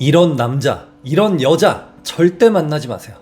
이런 남자, 이런 여자 절대 만나지 마세요.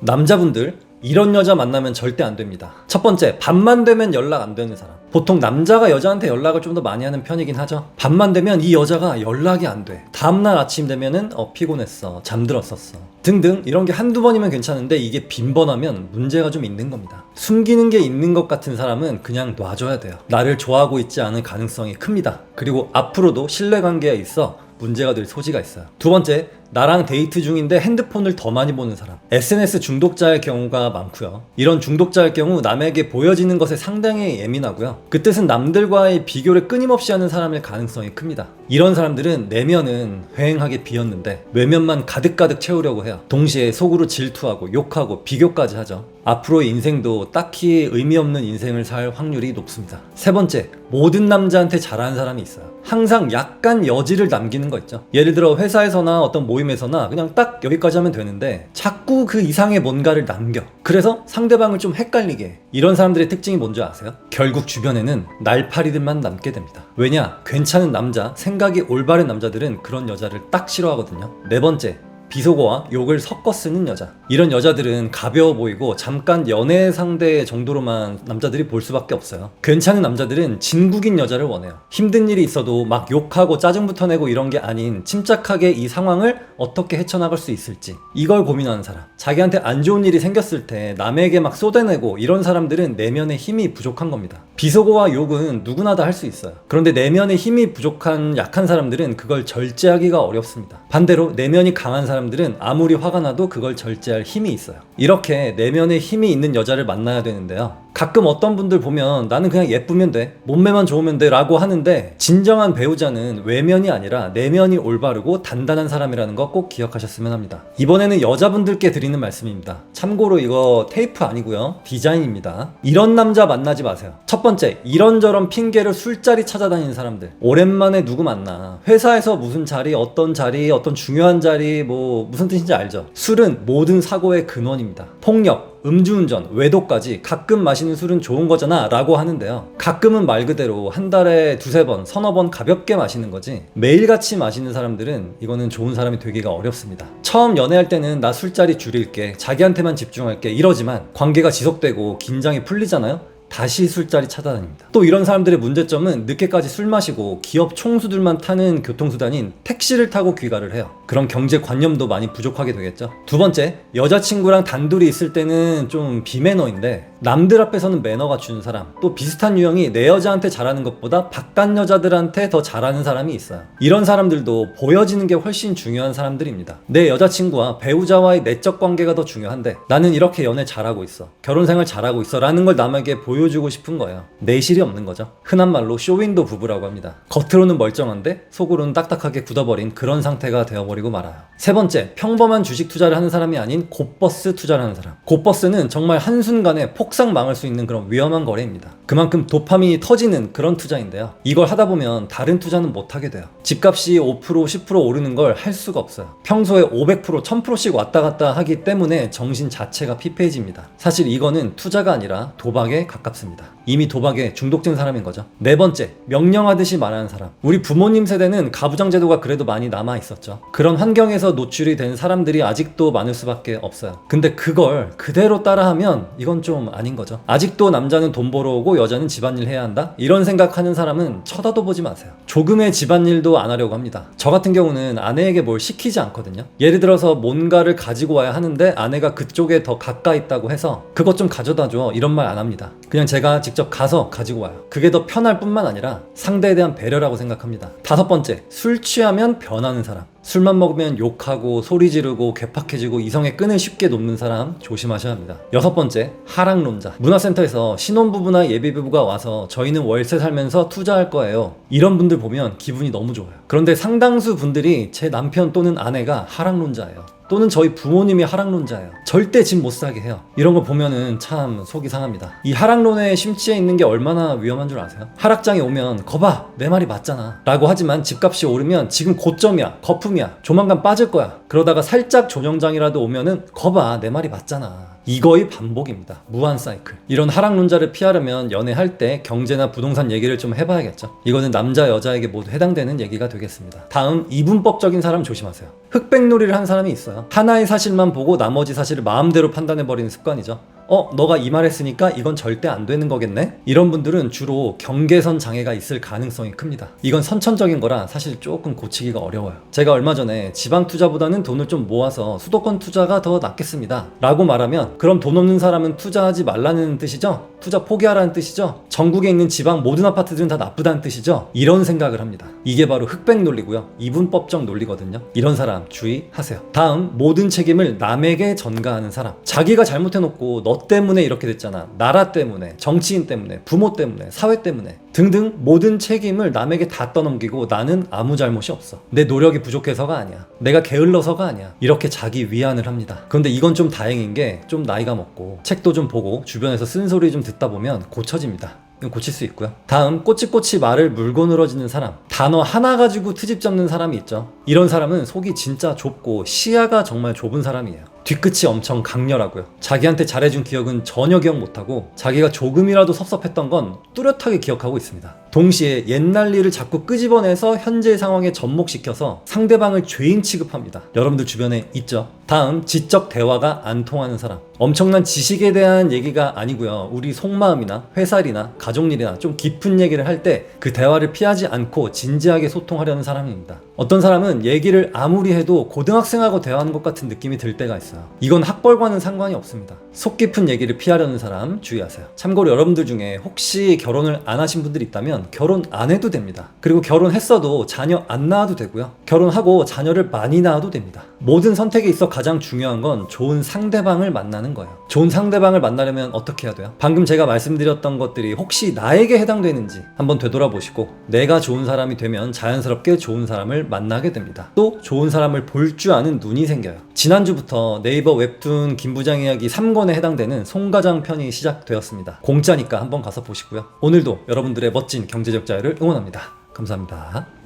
남자분들 이런 여자 만나면 절대 안 됩니다. 첫 번째, 밤만 되면 연락 안 되는 사람. 보통 남자가 여자한테 연락을 좀 더 많이 하는 편이긴 하죠. 밤만 되면 이 여자가 연락이 안 돼. 다음날 아침 되면은 어 피곤했어. 잠들었었어. 등등 이런 게 한두 번이면 괜찮은데 이게 빈번하면 문제가 좀 있는 겁니다. 숨기는 게 있는 것 같은 사람은 그냥 놔줘야 돼요. 나를 좋아하고 있지 않은 가능성이 큽니다. 그리고 앞으로도 신뢰관계에 있어 문제가 될 소지가 있어요. 두 번째, 나랑 데이트 중인데 핸드폰을 더 많이 보는 사람. SNS 중독자의 경우가 많고요. 이런 중독자일 경우 남에게 보여지는 것에 상당히 예민하고요. 그 뜻은 남들과의 비교를 끊임없이 하는 사람일 가능성이 큽니다. 이런 사람들은 내면은 휑하게 비었는데 외면만 가득가득 채우려고 해요. 동시에 속으로 질투하고 욕하고 비교까지 하죠. 앞으로의 인생도 딱히 의미 없는 인생을 살 확률이 높습니다. 세 번째, 모든 남자한테 잘하는 사람이 있어요. 항상 약간 여지를 남기는 거 있죠. 예를 들어 회사에서나 어떤 모임에서나 그냥 딱 여기까지 하면 되는데 자꾸 그 이상의 뭔가를 남겨. 그래서 상대방을 좀 헷갈리게 해. 이런 사람들의 특징이 뭔지 아세요? 결국 주변에는 날파리들만 남게 됩니다. 왜냐? 괜찮은 남자, 생각이 올바른 남자들은 그런 여자를 딱 싫어하거든요. 네 번째, 비속어와 욕을 섞어 쓰는 여자. 이런 여자들은 가벼워 보이고 잠깐 연애 상대 정도로만 남자들이 볼 수밖에 없어요. 괜찮은 남자들은 진국인 여자를 원해요. 힘든 일이 있어도 막 욕하고 짜증부터 내고 이런 게 아닌 침착하게 이 상황을 어떻게 헤쳐나갈 수 있을지 이걸 고민하는 사람. 자기한테 안 좋은 일이 생겼을 때 남에게 막 쏟아내고 이런 사람들은 내면의 힘이 부족한 겁니다. 비속어와 욕은 누구나 다 할 수 있어요. 그런데 내면의 힘이 부족한 약한 사람들은 그걸 절제하기가 어렵습니다. 반대로 내면이 강한 사람들은 아무리 화가 나도 그걸 절제할 힘이 있어요. 이렇게 내면에 힘이 있는 여자를 만나야 되는데요. 가끔 어떤 분들 보면 나는 그냥 예쁘면 돼. 몸매만 좋으면 돼. 라고 하는데 진정한 배우자는 외면이 아니라 내면이 올바르고 단단한 사람이라는 거 꼭 기억하셨으면 합니다. 이번에는 여자분들께 드리는 말씀입니다. 참고로 이거 테이프 아니고요. 디자인입니다. 이런 남자 만나지 마세요. 첫 번째, 이런저런 핑계로 술자리 찾아다니는 사람들. 오랜만에 누구 만나. 회사에서 무슨 자리, 어떤 자리, 어떤 중요한 자리, 뭐 무슨 뜻인지 알죠? 술은 모든 사고의 근원입니다. 폭력, 음주운전, 외도까지 가끔 마시는 술은 좋은 거잖아 라고 하는데요. 가끔은 말 그대로 한 달에 두세 번, 서너 번 가볍게 마시는 거지 매일같이 마시는 사람들은 이거는 좋은 사람이 되기가 어렵습니다. 처음 연애할 때는 나 술자리 줄일게, 자기한테만 집중할게 이러지만 관계가 지속되고 긴장이 풀리잖아요. 다시 술자리 찾아다닙니다. 또 이런 사람들의 문제점은 늦게까지 술 마시고 기업 총수들만 타는 교통수단인 택시를 타고 귀가를 해요. 그런 경제관념도 많이 부족하게 되겠죠. 두 번째, 여자친구랑 단둘이 있을 때는 좀 비매너인데 남들 앞에서는 매너가 주는 사람 또 비슷한 유형이 내 여자한테 잘하는 것보다 바깥 여자들한테 더 잘하는 사람이 있어요. 이런 사람들도 보여지는 게 훨씬 중요한 사람들입니다. 내 여자친구와 배우자와의 내적 관계가 더 중요한데 나는 이렇게 연애 잘하고 있어. 결혼 생활 잘하고 있어. 라는 걸 남에게 보여주고 싶은 거예요. 내실이 없는 거죠. 흔한 말로 쇼윈도 부부라고 합니다. 겉으로는 멀쩡한데 속으로는 딱딱하게 굳어버린 그런 상태가 되어버리고 말아요. 세 번째, 평범한 주식 투자를 하는 사람이 아닌 곧버스 투자를 하는 사람. 곧버스는 정말 한순간에 폭삭 망할 수 있는 그런 위험한 거래입니다. 그만큼 도파민이 터지는 그런 투자인데요. 이걸 하다 보면 다른 투자는 못 하게 돼요. 집값이 5% 10% 오르는 걸 할 수가 없어요. 평소에 500% 1000%씩 왔다 갔다 하기 때문에 정신 자체가 피폐해집니다. 사실 이거는 투자가 아니라 도박에 가깝습니다. 이미 도박에 중독된 사람인 거죠. 네 번째, 명령하듯이 말하는 사람. 우리 부모님 세대는 가부장 제도가 그래도 많이 남아 있었죠. 그런 환경에서 노출이 된 사람들이 아직도 많을 수밖에 없어요. 근데 그걸 그대로 따라하면 이건 좀 아닌 거죠. 아직도 남자는 돈 벌어오고 여자는 집안일 해야 한다? 이런 생각하는 사람은 쳐다도 보지 마세요. 조금의 집안일도 안 하려고 합니다. 저 같은 경우는 아내에게 뭘 시키지 않거든요. 예를 들어서 뭔가를 가지고 와야 하는데 아내가 그쪽에 더 가까이 있다고 해서 그것 좀 가져다 줘. 이런 말 안 합니다. 그냥 제가 직접 가서 가지고 와요. 그게 더 편할 뿐만 아니라 상대에 대한 배려라고 생각합니다. 다섯 번째, 술 취하면 변하는 사람. 술만 먹으면 욕하고 소리 지르고 괴팍해지고 이성의 끈을 쉽게 놓는 사람 조심하셔야 합니다. 여섯 번째, 하락론자. 문화센터에서 신혼부부나 예비부부가 와서 저희는 월세 살면서 투자할 거예요. 이런 분들 보면 기분이 너무 좋아요. 그런데 상당수 분들이 제 남편 또는 아내가 하락론자예요. 또는 저희 부모님이 하락론자예요. 절대 집 못 사게 해요. 이런 거 보면은 참 속이 상합니다. 이 하락론에 심취해 있는 게 얼마나 위험한 줄 아세요? 하락장에 오면 거봐 내 말이 맞잖아 라고 하지만 집값이 오르면 지금 고점이야 거품이야 조만간 빠질 거야 그러다가 살짝 조정장이라도 오면은 거봐 내 말이 맞잖아 이거의 반복입니다. 무한 사이클. 이런 하락론자를 피하려면 연애할 때 경제나 부동산 얘기를 좀 해봐야겠죠. 이거는 남자 여자에게 모두 해당되는 얘기가 되겠습니다. 다음 이분법적인 사람 조심하세요. 흑백놀이를 한 사람이 있어요. 하나의 사실만 보고 나머지 사실을 마음대로 판단해버리는 습관이죠. 어, 너가 이 말 했으니까 이건 절대 안 되는 거겠네? 이런 분들은 주로 경계선 장애가 있을 가능성이 큽니다. 이건 선천적인 거라 사실 조금 고치기가 어려워요. 제가 얼마 전에 지방 투자보다는 돈을 좀 모아서 수도권 투자가 더 낫겠습니다. 라고 말하면 그럼 돈 없는 사람은 투자하지 말라는 뜻이죠? 투자 포기하라는 뜻이죠? 전국에 있는 지방 모든 아파트들은 다 나쁘다는 뜻이죠? 이런 생각을 합니다. 이게 바로 흑백 논리고요. 이분법적 논리거든요. 이런 사람 주의하세요. 다음 모든 책임을 남에게 전가하는 사람. 자기가 잘못해놓고 너 때문에 이렇게 됐잖아. 나라 때문에, 정치인 때문에, 부모 때문에, 사회 때문에 등등 모든 책임을 남에게 다 떠넘기고 나는 아무 잘못이 없어. 내 노력이 부족해서가 아니야. 내가 게을러서가 아니야. 이렇게 자기 위안을 합니다. 그런데 이건 좀 다행인 게 좀 나이가 먹고 책도 좀 보고 주변에서 쓴소리 좀 듣다 보면 고쳐집니다. 고칠 수 있고요. 다음 꼬치꼬치 말을 물고 늘어지는 사람. 단어 하나 가지고 트집 잡는 사람이 있죠. 이런 사람은 속이 진짜 좁고 시야가 정말 좁은 사람이에요. 뒤끝이 엄청 강렬하고요. 자기한테 잘해준 기억은 전혀 기억 못하고 자기가 조금이라도 섭섭했던 건 뚜렷하게 기억하고 있습니다. 동시에 옛날 일을 자꾸 끄집어내서 현재 상황에 접목시켜서 상대방을 죄인 취급합니다. 여러분들 주변에 있죠? 다음 지적 대화가 안 통하는 사람. 엄청난 지식에 대한 얘기가 아니고요. 우리 속마음이나 회사일이나 가족일이나 좀 깊은 얘기를 할 때 그 대화를 피하지 않고 진지하게 소통하려는 사람입니다. 어떤 사람은 얘기를 아무리 해도 고등학생하고 대화하는 것 같은 느낌이 들 때가 있어요. 이건 학벌과는 상관이 없습니다. 속 깊은 얘기를 피하려는 사람 주의하세요. 참고로 여러분들 중에 혹시 결혼을 안 하신 분들이 있다면 결혼 안 해도 됩니다. 그리고 결혼했어도 자녀 안 낳아도 되고요. 결혼하고 자녀를 많이 낳아도 됩니다. 모든 선택에 있어 가장 중요한 건 좋은 상대방을 만나는 거예요. 좋은 상대방을 만나려면 어떻게 해야 돼요? 방금 제가 말씀드렸던 것들이 혹시 나에게 해당되는지 한번 되돌아보시고 내가 좋은 사람이 되면 자연스럽게 좋은 사람을 만나게 됩니다. 또 좋은 사람을 볼 줄 아는 눈이 생겨요. 지난주부터 네이버 웹툰 김부장 이야기 3권에 해당되는 송가장 편이 시작되었습니다. 공짜니까 한번 가서 보시고요. 오늘도 여러분들의 멋진 경제적 자유를 응원합니다. 감사합니다.